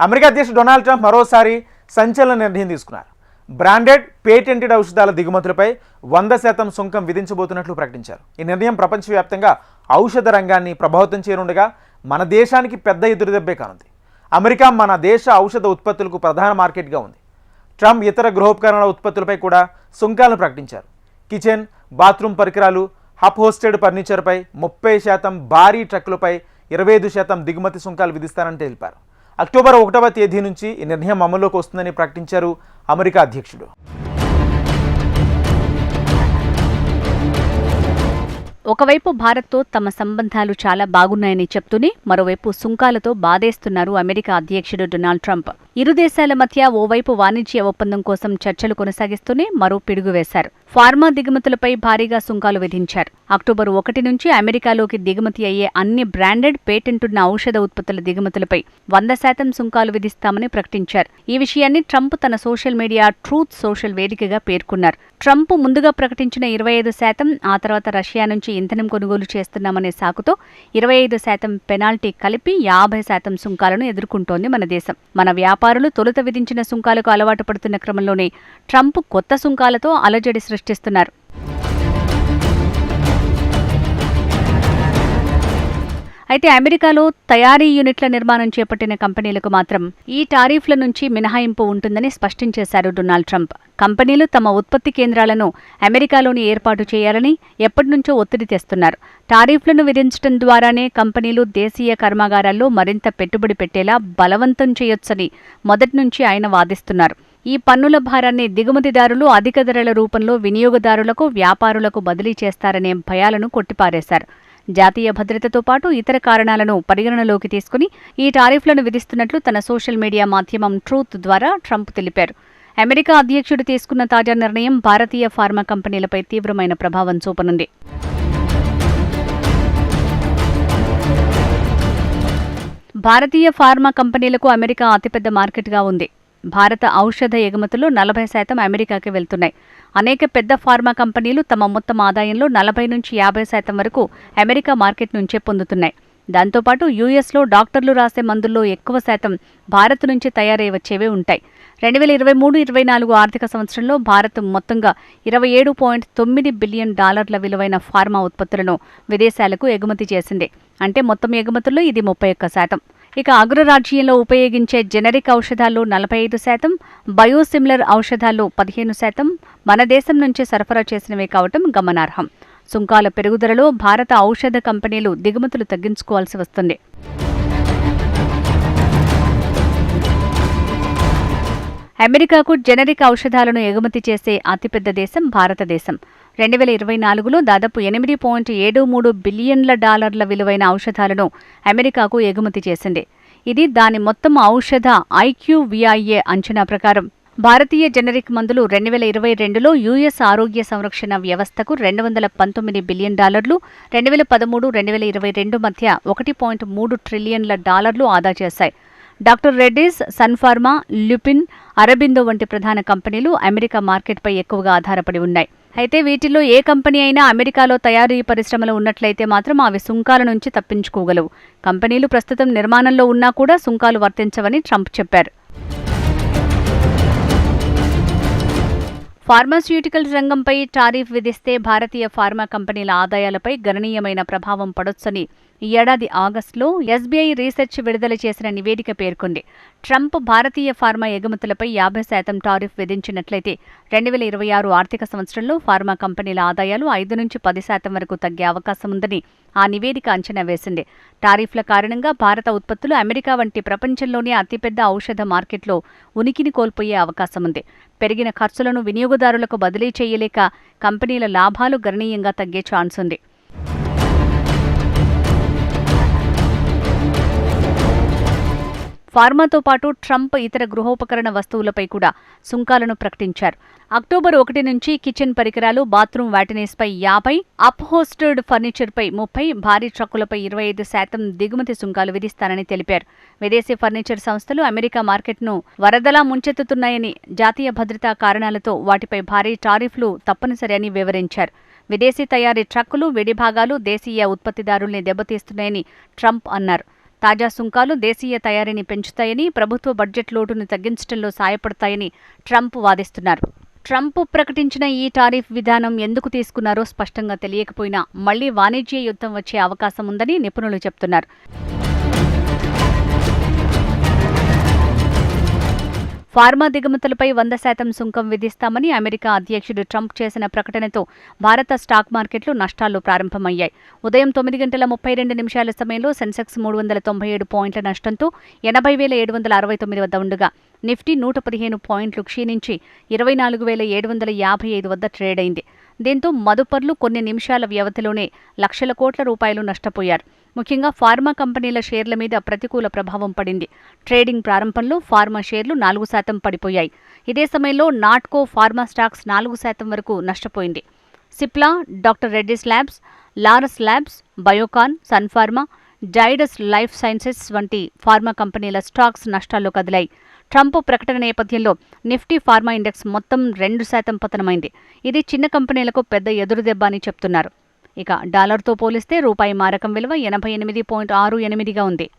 America అధ్యక్షుడు Donald Trump మరోసారి సంచలన నిర్ణయం తీసుకున్నారు. బ్రాండెడ్ పేటెంటెడ్ ఔషధాల దిగుమతులపై వంద శాతం సుంకం విధించబోతున్నట్లు ప్రకటించారు. ఈ నిర్ణయం ప్రపంచవ్యాప్తంగా ఔషధ రంగాన్ని ప్రభావితం చేయనుండగా మన దేశానికి పెద్ద ఎదురుదెబ్బే కానుంది. అమెరికా మన దేశ ఔషధ ఉత్పత్తులకు ప్రధాన మార్కెట్గా ఉంది. ట్రంప్ ఇతర గృహోపకరణాల ఉత్పత్తులపై కూడా సుంకాలను ప్రకటించారు. కిచెన్ బాత్రూమ్ పరికరాలు హప్ హోస్టెడ్ ఫర్నిచర్పై ముప్పై శాతం భారీ ట్రక్కులపై ఇరవై ఐదు శాతం దిగుమతి సుంకాలు విధిస్తారని తెలిపారు. అక్టోబర్ ఒకటవ తేదీ నుంచి ఈ నిర్ణయం అమల్లోకి వస్తుందని ప్రకటించారు అమెరికా అధ్యక్షుడు. ఒకవైపు భారత్తో తమ సంబంధాలు చాలా బాగున్నాయని చెప్తూనే మరోవైపు సుంకాలతో బాధేస్తున్నారు అమెరికా అధ్యక్షుడు డొనాల్డ్ ట్రంప్. ఇరు దేశాల మధ్య ఓవైపు వాణిజ్య ఒప్పందం కోసం చర్చలు కొనసాగిస్తూనే మరో పిడుగు వేశారు. ఫార్మా దిగుమతులపై భారీగా సుంకాలు విధించారు. అక్టోబర్ ఒకటి నుంచి అమెరికాలోకి దిగుమతి అయ్యే అన్ని బ్రాండెడ్ పేటెంట్ ఉన్న ఔషధ ఉత్పత్తుల దిగుమతులపై వంద శాతం సుంకాలు విధిస్తామని ప్రకటించారు. ఈ విషయాన్ని ట్రంప్ తన సోషల్ మీడియా ట్రూత్ సోషల్ వేదికగా పేర్కొన్నారు. ట్రంప్ ముందుగా ప్రకటించిన ఇరవై ఐదు శాతం ఆ తర్వాత రష్యా నుంచి ఇంధనం కొనుగోలు చేస్తున్నామనే సాకుతో ఇరవై ఐదు శాతం పెనాల్టీ కలిపి యాభై శాతం సుంకాలను ఎదుర్కొంటోంది మన దేశం. మన వ్యాపారులు తొలుత విధించిన సుంకాలకు అలవాటు పడుతున్న క్రమంలోనే ట్రంప్ కొత్త సుంకాలతో అలజడి సృష్టిస్తున్నారు. అయితే అమెరికాలో తయారీ యూనిట్ల నిర్మాణం చేపట్టిన కంపెనీలకు మాత్రం ఈ టారీఫ్ల నుంచి మినహాయింపు ఉంటుందని స్పష్టం చేశారు డొనాల్డ్ ట్రంప్. కంపెనీలు తమ ఉత్పత్తి కేంద్రాలను అమెరికాలోని ఏర్పాటు చేయాలని ఎప్పటినుంచో ఒత్తిడి తెస్తున్నారు. టారిఫ్లను విధించడం ద్వారానే కంపెనీలు దేశీయ కర్మాగారాల్లో మరింత పెట్టుబడి పెట్టేలా బలవంతం చేయొచ్చని మొదటి నుంచి ఆయన వాదిస్తున్నారు. ఈ పన్నుల భారాన్ని దిగుమతిదారులు అధిక ధరల రూపంలో వినియోగదారులకు వ్యాపారులకు బదిలీ చేస్తారనే భయాలను కొట్టిపారేశారు. జాతీయ భద్రతతో పాటు ఇతర కారణాలను పరిగణనలోకి తీసుకుని ఈ టారిఫ్లను విధిస్తున్నట్లు తన సోషల్ మీడియా మాధ్యమం ట్రూత్ ద్వారా ట్రంప్ తెలిపారు. అమెరికా అధ్యక్షుడు తీసుకున్న తాజా నిర్ణయం భారతీయ ఫార్మా కంపెనీలపై తీవ్రమైన ప్రభావం చూపనుంది. భారతీయ ఫార్మా కంపెనీలకు అమెరికా అతిపెద్ద మార్కెట్గా ఉంది. భారత ఔషధ ఎగుమతులు నలభై శాతం అమెరికాకి వెళ్తున్నాయి. అనేక పెద్ద ఫార్మా కంపెనీలు తమ మొత్తం ఆదాయంలో నలభై నుంచి యాభై శాతం వరకు అమెరికా మార్కెట్ నుంచే పొందుతున్నాయి. దాంతోపాటు యూఎస్లో డాక్టర్లు రాసే మందుల్లో ఎక్కువ శాతం భారత్ నుంచి తయారై వచ్చేవే ఉంటాయి. రెండు వేల ఇరవై మూడు ఇరవై నాలుగు ఆర్థిక సంవత్సరంలో భారత్ మొత్తంగా ఇరవై ఏడు పాయింట్ తొమ్మిది బిలియన్ డాలర్ల విలువైన ఫార్మా ఉత్పత్తులను విదేశాలకు ఎగుమతి చేసింది. అంటే మొత్తం ఎగుమతుల్లో ఇది ముప్పై ఒక్క శాతం. ఇక అగ్రరాజ్యంలో ఉపయోగించే జెనరిక్ ఔషధాలు నలభై ఐదు శాతం బయోసిమిలర్ ఔషధాలు పదిహేను శాతం మన దేశం నుంచి సరఫరా చేసినవే కావటం గమనార్హం. సుంకాల పెరుగుదలలో భారత ఔషధ కంపెనీలు దిగుమతులు తగ్గించుకోవాల్సి వస్తుంది. అమెరికాకు జెనరిక్ ఔషధాలను ఎగుమతి చేసే అతిపెద్ద దేశం భారతదేశం. రెండు వేల ఇరవై నాలుగులో దాదాపు ఎనిమిది పాయింట్ ఏడు మూడు బిలియన్ల డాలర్ల విలువైన ఔషధాలను అమెరికాకు ఎగుమతి చేసింది. ఇది దాని మొత్తం ఔషధ ఐక్యూవిఐఏ అంచనా ప్రకారం. భారతీయ జెనరిక్ మందులు రెండు వేల ఇరవై రెండులో యుఎస్ ఆరోగ్య సంరక్షణ వ్యవస్థకు రెండు వందల పంతొమ్మిది బిలియన్ డాలర్లు రెండు వేల పదమూడు రెండు వేల ఇరవై రెండు మధ్య ఒకటి పాయింట్ మూడు ట్రిలియన్ల డాలర్లు ఆదా చేశాయి. డాక్టర్ రెడ్డీస్ సన్ఫార్మా ల్యుపిన్ అరబిందో వంటి ప్రధాన కంపెనీలు అమెరికా మార్కెట్పై ఎక్కువగా ఆధారపడి ఉన్నాయి. అయితే వీటిలో ఏ కంపెనీ అయినా అమెరికాలో తయారీ పరిశ్రమలు ఉన్నట్లయితే మాత్రం అవి సుంకాల నుంచి తప్పించుకోగలవు. కంపెనీలు ప్రస్తుతం నిర్మాణంలో ఉన్నా కూడా సుంకాలు వర్తించవని ట్రంప్ చెప్పారు. ఫార్మాస్యూటికల్ రంగంపై టారిఫ్ విధిస్తే భారతీయ ఫార్మా కంపెనీల ఆదాయాలపై గణనీయమైన ప్రభావం పడొచ్చని ఈ ఏడాది ఆగస్టులో ఎస్బీఐ రీసెర్చ్ విడుదల చేసిన నివేదిక పేర్కొంది. ట్రంప్ భారతీయ ఫార్మా ఎగుమతులపై యాభై శాతం టారిఫ్ విధించినట్లయితే రెండు వేల ఇరవై ఆరు ఆర్థిక సంవత్సరంలో ఫార్మా కంపెనీల ఆదాయాలు ఐదు నుంచి పది శాతం వరకు తగ్గే అవకాశం ఉందని ఆ నివేదిక అంచనా వేసింది. టారిఫ్ల కారణంగా భారత ఉత్పత్తులు అమెరికా వంటి ప్రపంచంలోనే అతిపెద్ద ఔషధ మార్కెట్లో ఉనికిని కోల్పోయే అవకాశం ఉంది. పెరిగిన ఖర్చులను వినియోగదారులకు బదిలీ చేయలేక కంపెనీల లాభాలు గణనీయంగా తగ్గే ఛాన్స్ ఫార్మాతో పాటు ట్రంప్ ఇతర గృహోపకరణ వస్తువులపై కూడా సుంకాలను ప్రకటించారు. అక్టోబర్ ఒకటి నుంచి కిచెన్ పరికరాలు బాత్రూమ్ వాటినేస్పై యాభై అప్హోస్టర్డ్ ఫర్నిచర్పై ముప్పై భారీ ట్రక్కులపై ఇరవై ఐదు శాతం దిగుమతి సుంకాలు విధిస్తానని తెలిపారు. విదేశీ ఫర్నిచర్ సంస్థలు అమెరికా మార్కెట్ను వరదలా ముంచెత్తుతున్నాయని జాతీయ భద్రతా కారణాలతో వాటిపై భారీ టారిఫ్లు తప్పనిసరి అని వివరించారు. విదేశీ తయారీ ట్రక్కులు విడిభాగాలు దేశీయ ఉత్పత్తిదారుల్ని దెబ్బతీస్తున్నాయని ట్రంప్ అన్నారు. తాజా సుంకాలు దేశీయ తయారీని పెంచుతాయని ప్రభుత్వ బడ్జెట్ లోటును తగ్గించడంలో సాయపడతాయని ట్రంప్ వాదిస్తున్నారు. ట్రంప్ ప్రకటించిన ఈ టారిఫ్ విధానం ఎందుకు తీసుకున్నారో స్పష్టంగా తెలియకపోయినా మళ్ళీ వాణిజ్య యుద్ధం వచ్చే అవకాశం ఉందని నిపుణులు చెబుతున్నారు ఫార్మా దిగుమతులపై వంద శాతం సుంకం విధిస్తామని అమెరికా అధ్యక్షుడు ట్రంప్ చేసిన ప్రకటనతో భారత స్టాక్ మార్కెట్లు నష్టాల్లో ప్రారంభమయ్యాయి. ఉదయం తొమ్మిది గంటల ముప్పై రెండు నిమిషాల సమయంలో సెన్సెక్స్ మూడు వందల తొంభై ఏడు పాయింట్ల నష్టంతో ఎనభై వేల ఏడు వందల అరవై తొమ్మిది వద్ద ఉండగా నిఫ్టీ నూట పదిహేను పాయింట్లు క్షీణించి ఇరవై నాలుగు వేల ఏడు వందల యాభై ఐదు వద్ద ట్రేడ్ అయింది. దీంతో మదుపర్లు కొన్ని నిమిషాల వ్యవధిలోనే లక్షల కోట్ల రూపాయలు నష్టపోయారు. ముఖ్యంగా ఫార్మా కంపెనీల షేర్ల మీద ప్రతికూల ప్రభావం పడింది. ట్రేడింగ్ ప్రారంభంలో ఫార్మా షేర్లు నాలుగు శాతం పడిపోయాయి. ఇదే సమయంలో నాట్కో ఫార్మా స్టాక్స్ నాలుగు శాతం వరకు నష్టపోయింది. Cipla doctor Reddy's labs Laurus labs Biocon Sun Pharma Zydus life sciences వంటి ఫార్మా కంపెనీల స్టాక్స్ నష్టాల్లో కదిలాయి. ట్రంప్ ప్రకటన నేపథ్యంలో నిఫ్టీ ఫార్మా ఇండెక్స్ మొత్తం రెండు శాతం పతనమైంది. ఇది చిన్న కంపెనీలకు పెద్ద ఎదురుదెబ్బ అని చెప్తున్నారు. ఇక డాలర్తో పోలిస్తే రూపాయి మారకం విలువ ఎనభై ఎనిమిది పాయింట్ ఆరు ఎనిమిదిగా ఉంది.